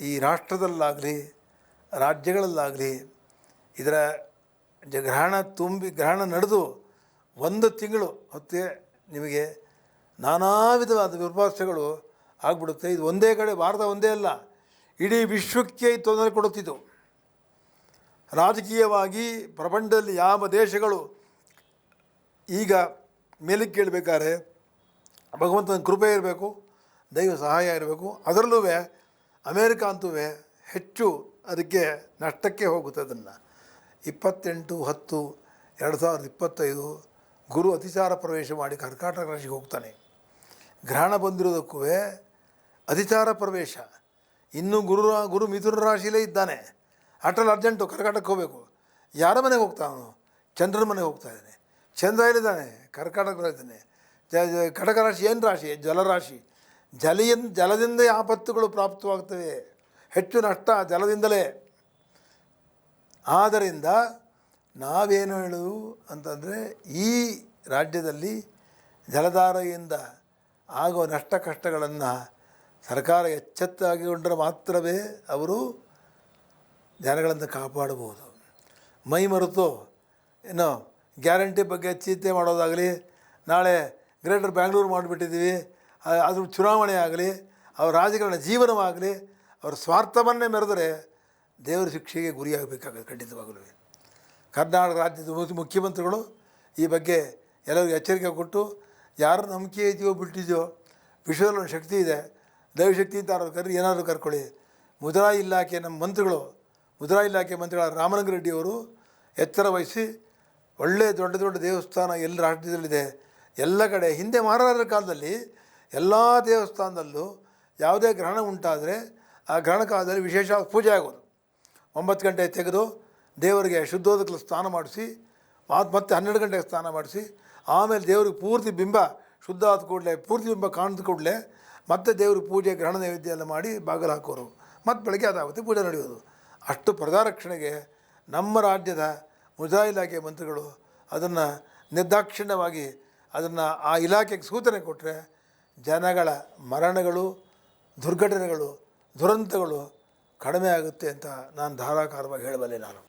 ಈ ರಾಷ್ಟ್ರದಲ್ಲಾಗಲಿ, ರಾಜ್ಯಗಳಲ್ಲಾಗಲಿ, ಇದರ ಗ್ರಹಣ ತುಂಬಿ, ಗ್ರಹಣ ನಡೆದು ಒಂದು ತಿಂಗಳು ಹೊತ್ತಿಗೆ ನಿಮಗೆ ನಾನಾ ವಿಧವಾದ ವಿಪರ್ಯಾಸಗಳು ಆಗ್ಬಿಡುತ್ತೆ. ಇದು ಒಂದೇ ಕಡೆ, ಭಾರತ ಒಂದೇ ಅಲ್ಲ, ಇಡೀ ವಿಶ್ವಕ್ಕೆ ತೊಂದರೆ ಕೊಡುತ್ತಿದ್ದು. ರಾಜಕೀಯವಾಗಿ ಪ್ರಪಂಚದಲ್ಲಿ ಯಾವ ದೇಶಗಳು ಈಗ ಮೇಲಕ್ಕೆ ಕೇಳಬೇಕಾದ್ರೆ ಭಗವಂತನ ಕೃಪೆ ಇರಬೇಕು, ದೈವ ಸಹಾಯ ಇರಬೇಕು. ಅದರಲ್ಲೂ ಅಮೇರಿಕ ಅಂತೂ ಹೆಚ್ಚು ಅದಕ್ಕೆ ನಷ್ಟಕ್ಕೆ ಹೋಗುತ್ತೆ ಅದನ್ನು. ಇಪ್ಪತ್ತೆಂಟು, ಹತ್ತು, ಎರಡು ಸಾವಿರದ ಇಪ್ಪತ್ತೈದು ಗುರು ಅತಿಚಾರ ಪ್ರವೇಶ ಮಾಡಿ ಕರ್ಕಾಟಕ ರಾಶಿಗೆ ಹೋಗ್ತಾನೆ. ಗ್ರಹಣ ಬಂದಿರೋದಕ್ಕೂ ಅತಿಚಾರ ಪ್ರವೇಶ. ಇನ್ನೂ ಗುರು ಗುರು ಮಿಥುನ ರಾಶಿಯಲ್ಲೇ ಇದ್ದಾನೆ. ಅಟಲ್ ಅರ್ಜೆಂಟು ಕರ್ಕಾಟಕಕ್ಕೆ ಹೋಗಬೇಕು. ಯಾರ ಮನೆಗೆ ಹೋಗ್ತಾವನು ಚಂದ್ರನ ಮನೆಗೆ ಹೋಗ್ತಾ ಇದ್ದಾನೆ. ಚಂದ್ರ ಎಲ್ಲಿದ್ದಾನೆ? ಕರ್ಕಾಟಕ ಇದ್ದಾನೆ. ಕಟಕ ರಾಶಿ ಏನು ರಾಶಿ? ಜಲರಾಶಿ. ಜಲಿಯನ್ ಜಲದಿಂದ ಆಪತ್ತುಗಳು ಪ್ರಾಪ್ತವಾಗ್ತವೆ. ಹೆಚ್ಚು ನಷ್ಟ ಜಲದಿಂದಲೇ. ಆದ್ದರಿಂದ ನಾವೇನು ಹೇಳು ಅಂತಂದರೆ, ಈ ರಾಜ್ಯದಲ್ಲಿ ಜಲಧಾರೆಯಿಂದ ಆಗುವ ನಷ್ಟ ಕಷ್ಟಗಳನ್ನು ಸರ್ಕಾರ ಎಚ್ಚೆತ್ತಾಗಿಕೊಂಡರೆ ಮಾತ್ರವೇ ಅವರು ಜನಗಳನ್ನು ಕಾಪಾಡಬಹುದು. ಮೈ ಮರೆತು ಏನು ಗ್ಯಾರಂಟಿ ಬಗ್ಗೆ ಚಿಂತೆ ಮಾಡೋದಾಗಲಿ, ನಾಳೆ ಗ್ರೇಟರ್ ಬ್ಯಾಂಗ್ಳೂರು ಮಾಡಿಬಿಟ್ಟಿದ್ದೀವಿ ಅದು ಚುನಾವಣೆ ಆಗಲಿ, ಅವರ ರಾಜಕಾರಣ ಜೀವನವಾಗಲಿ, ಅವರ ಸ್ವಾರ್ಥವನ್ನೇ ಮೆರೆದರೆ ದೇವರ ಶಿಕ್ಷೆಗೆ ಗುರಿಯಾಗಬೇಕಾಗುತ್ತೆ ಖಂಡಿತವಾಗಲೂ. ಕರ್ನಾಟಕ ರಾಜ್ಯದ ಮುಖ್ಯ- ಮುಖ್ಯಮಂತ್ರಿಗಳು ಈ ಬಗ್ಗೆ ಎಲ್ಲರಿಗೂ ಎಚ್ಚರಿಕೆ ಕೊಟ್ಟು, ಯಾರು ನಂಬಿಕೆ ಇದೆಯೋ ಬಿಟ್ಟಿದೆಯೋ ವಿಶ್ವದಲ್ಲಿ ಶಕ್ತಿ ಇದೆ, ದೈವಶಕ್ತಿ ಅಂತ ಯಾರು ಕರಿ ಏನಾದರೂ ಕರ್ಕೊಳ್ಳಿ. ಮುದ್ರಾ ಇಲಾಖೆ ನಮ್ಮ ಮಂತ್ರಿಗಳು, ಮುದ್ರಾ ಇಲಾಖೆ ಮಂತ್ರಿಗಳಾದ ರಾಮಲಿಂಗ ರೆಡ್ಡಿಯವರು ಎಚ್ಚರ ವಹಿಸಿ ಒಳ್ಳೆಯ ದೊಡ್ಡ ದೊಡ್ಡ ದೇವಸ್ಥಾನ ಎಲ್ಲ ರಾಜ್ಯದಲ್ಲಿದೆ ಎಲ್ಲ ಕಡೆ ಹಿಂದೆ ಮಹಾರಾಜರ ಕಾಲದಲ್ಲಿ ಎಲ್ಲ ದೇವಸ್ಥಾನದಲ್ಲೂ ಯಾವುದೇ ಗ್ರಹಣ ಉಂಟಾದರೆ ಆ ಗ್ರಹಣ ಕಾಲದಲ್ಲಿ ವಿಶೇಷ ಪೂಜೆ ಆಗೋದು. ಒಂಬತ್ತು ಗಂಟೆ ತೆಗೆದು ದೇವರಿಗೆ ಶುದ್ಧೋದಕ್ಕೆ ಸ್ನಾನ ಮಾಡಿಸಿ ಮಾತ್- ಮತ್ತೆ ಹನ್ನೆರಡು ಗಂಟೆಗೆ ಸ್ನಾನ ಮಾಡಿಸಿ, ಆಮೇಲೆ ದೇವ್ರಿಗೆ ಪೂರ್ತಿ ಬಿಂಬ ಶುದ್ಧ ಆದ ಕೂಡಲೇ, ಪೂರ್ತಿ ಬಿಂಬ ಕಾಣಿದ ಕೂಡಲೇ ಮತ್ತೆ ದೇವ್ರಿಗೆ ಪೂಜೆ, ಗ್ರಹಣ ನೈವೇದ್ಯ ಎಲ್ಲ ಮಾಡಿ ಬಾಗಿಲು ಹಾಕೋರು. ಮತ್ತು ಬೆಳಗ್ಗೆ ಅದಾಗುತ್ತೆ ಪೂಜೆ ನಡೆಯೋದು. ಅಷ್ಟು ಪ್ರಜಾರಕ್ಷಣೆಗೆ ನಮ್ಮ ರಾಜ್ಯದ ಮುಜಾ ಇಲಾಖೆ ಮಂತ್ರಿಗಳು ಅದನ್ನು ನಿರ್ದಾಕ್ಷಿಣ್ಯವಾಗಿ ಅದನ್ನು ಆ ಇಲಾಖೆಗೆ ಸೂಚನೆ ಕೊಟ್ಟರೆ ಜನಗಳ ಮರಣಗಳು ದುರ್ಘಟನೆಗಳು ದುರಂತಗಳು ಕಡಿಮೆ ಆಗುತ್ತೆ ಅಂತ ನಾನು ಧಾರಾಕಾರವಾಗಿ ಹೇಳಬಲ್ಲೆ ನಾನು.